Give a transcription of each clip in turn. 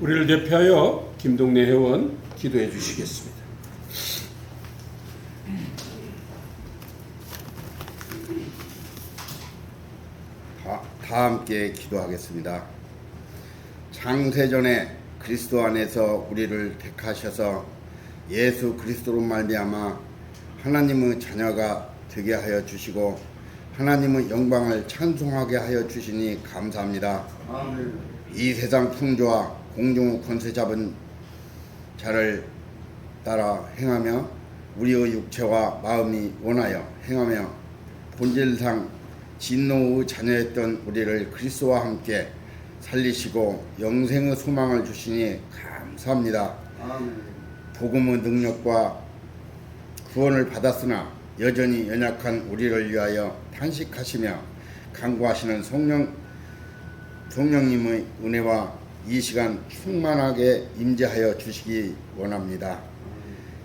우리를 대표하여 김동래 회원 기도해 주시겠습니다. 다, 다 함께 기도하겠습니다. 창세전에 그리스도 안에서 우리를 택하셔서 예수 그리스도로 말미암아 하나님의 자녀가 되게 하여 주시고 하나님의 영광을 찬송하게 하여 주시니 감사합니다. 이 세상 풍조와 공중의 권세 잡은 자를 따라 행하며 우리의 육체와 마음이 원하여 행하며 본질상 진노의 자녀였던 우리를 그리스도와 함께 살리시고 영생의 소망을 주시니 감사합니다. 복음의 능력과 구원을 받았으나 여전히 연약한 우리를 위하여 탄식하시며 간구하시는 성령 성령님의 은혜와 이 시간 충만하게 임재하여 주시기 원합니다.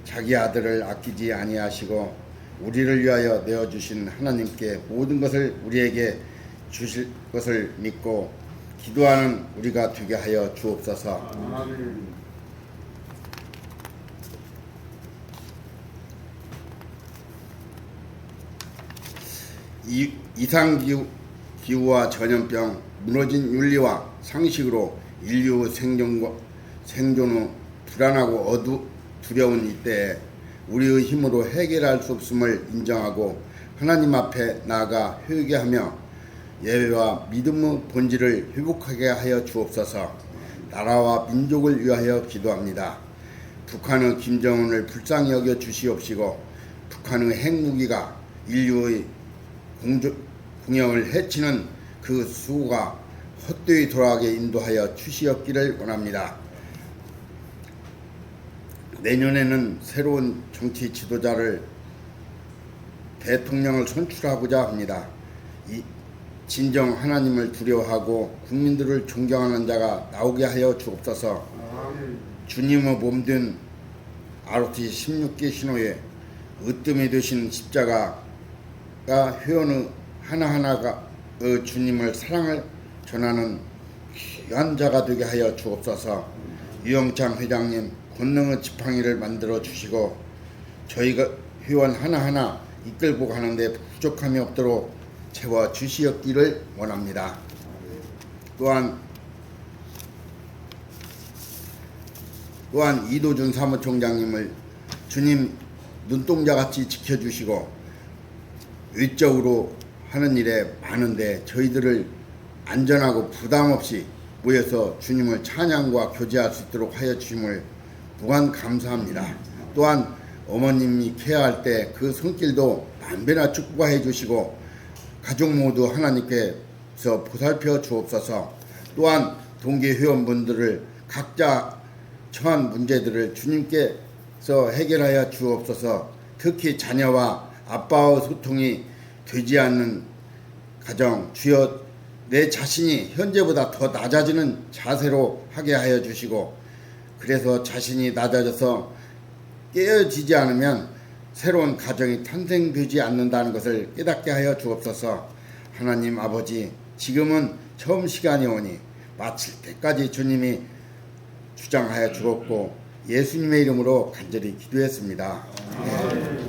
자기 아들을 아끼지 아니하시고 우리를 위하여 내어 주신 하나님께 모든 것을 우리에게 주실 것을 믿고 기도하는 우리가 되게 하여 주옵소서. 이, 이상 기후, 기후와 전염병, 무너진 윤리와 상식으로 인류 생존과 생존의 불안하고 어두 두려운 이때에 우리의 힘으로 해결할 수 없음을 인정하고 하나님 앞에 나아가 회개하며 예배와 믿음의 본질을 회복하게 하여 주옵소서. 나라와 민족을 위하여 기도합니다. 북한의 김정은을 불쌍히 여겨 주시옵시고 북한의 핵무기가 인류의 공조, 공영을 해치는 그 수가 헛되이 돌아가게 인도하여 주시옵기를 원합니다. 내년에는 새로운 정치 지도자를 대통령을 선출하고자 합니다. 이 진정 하나님을 두려워하고 국민들을 존경하는 자가 나오게 하여 주옵소서. 주님의 몸된 ROT 16개 신호에 으뜸이 되신 십자가가 회원의 하나하나가 어, 주님을 사랑을 전하는 귀한 자가 되게 하여 주옵소서. 유영창 회장님 권능의 지팡이를 만들어 주시고 저희가 회원 하나하나 이끌고 가는데 부족함이 없도록 채워 주시옵기를 원합니다. 또한 또한 이도준 사무총장님을 주님 눈동자같이 지켜주시고 외적으로 하는 일에 많은데 저희들을 안전하고 부담 없이 모여서 주님을 찬양과 교제할 수 있도록 하여 주심을 무한 감사합니다. 또한 어머님이 케어할 때 그 손길도 만배나 축복해 주시고 가족 모두 하나님께서 보살펴 주옵소서. 또한 동계 회원분들을 각자 처한 문제들을 주님께서 해결하여 주옵소서. 특히 자녀와 아빠의 소통이 되지 않는 가정 주여 내 자신이 현재보다 더 낮아지는 자세로 하게 하여 주시고 그래서 자신이 낮아져서 깨어지지 않으면 새로운 가정이 탄생되지 않는다는 것을 깨닫게 하여 주옵소서 하나님 아버지 지금은 처음 시간이 오니 마칠 때까지 주님이 주장하여 주었고 예수님의 이름으로 간절히 기도했습니다. 네.